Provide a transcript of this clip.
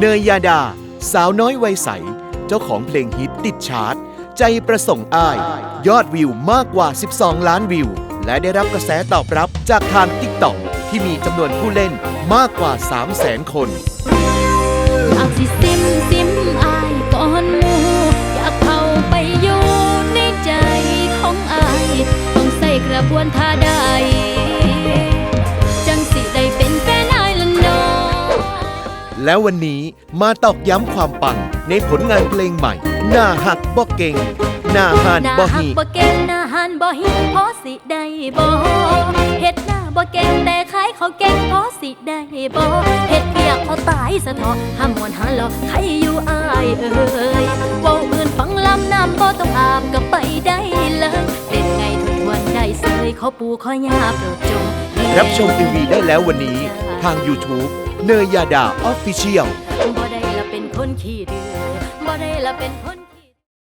เนยยาดา สาวน้อยวัยใส เจ้าของเพลงฮิตติดชาร์ตใจประสงค์อ้าย ยอดวิวมากกว่า 12 ล้านวิว และได้รับกระแสตอบรับจากทางติ๊กต็อกที่มีจำนวนผู้เล่นมากกว่า 3 0 0 0 0 0 คน อยากสิซิมซิมอายก่อนหมูอยากเข้าไปอยู่ในใจของอาย ต้องใส่กระบวนท่าใด แล้ววันนี้มาตอกย้ำความปังในผลงานเพลงใหม่ หน้าหักบ่เก่ง หน้าหานหน้าบ่หักหีบ่เก่งหน้าหันบ่หิพอสิได้บ่เฮ็ดหน้าบ่เก่งแต่ขายเขาวเก่งพอสิได้บ่เฮ็ดเปียกเขาตายสะเทาะห้ามมวนหาหลอกใครอยู่อายเอ้ยเว้าอื่นฟังลำน้ำบ่ต้องอาบก็ไปได้เลยเล่นไงทุกวันได้เสยเขาปูขอยาโปรดจง รับชม MV ได้แล้ววันนี้ ทาง YouTube เนยยาดาออฟฟิเชียล บ่ได้ละเป็นคนขี้ดื้อบ่ได้ละเป็นคน